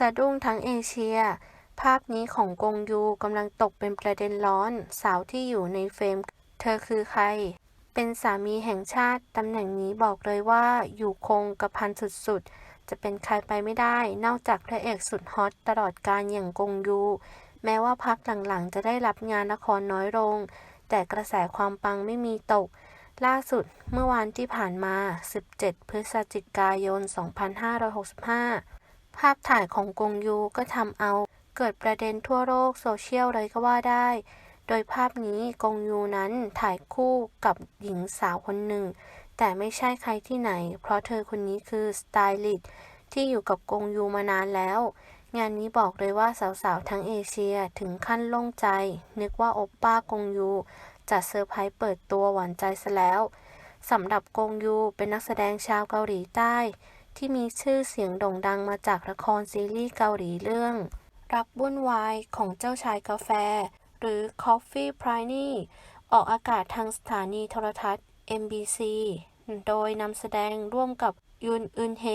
สะดุ้งทั้งเอเชีย ภาพนี้ของกงยูกำลังตกเป็นประเด็นร้อน สาวที่อยู่ในเฟรม เธอคือใคร เป็นสามีแห่งชาติ ตำแหน่งนี้บอกเลยว่าอยู่คงกระพันสุดๆ จะเป็นใครไปไม่ได้ นอกจากพระเอกสุดฮอตตลอดการอย่างกงยู แม้ว่าพักหลังๆ จะได้รับงานละครน้อยลง แต่กระแสความปังไม่มีตกล่าสุดเมื่อวานที่ผ่านมา 17 พฤศจิกายน 2565 ภาพถ่ายของกงยูก็ทำเอาเกิดประเด็นทั่วโลกโซเชียลเลยก็ว่าได้ โดยภาพนี้กงยูนั้นถ่ายคู่กับหญิงสาวคนหนึ่ง แต่ไม่ใช่ใครที่ไหน เพราะเธอคนนี้คือสไตลิสต์ที่อยู่กับกงยูมานานแล้ว งานนี้บอกเลยว่าสาวๆ ทั้งเอเชียถึงขั้นโล่งใจ นึกว่าโอปป้ากงยูจะเซอร์ไพรส์เปิดตัวหวานใจซะแล้วสำหรับกงยูเป็นนักแสดงชาวเกาหลีใต้ ที่มีชื่อเสียงโด่งดังมาจากละครซีรีส์เกาหลีเรื่อง รักวุ่นวายของเจ้าชายกาแฟ หรือ Coffee p r i n y ออกอากาศทางสถานีโทรทัศน์ MBC โดยนำแสดงร่วมกับยุนอึนเฮ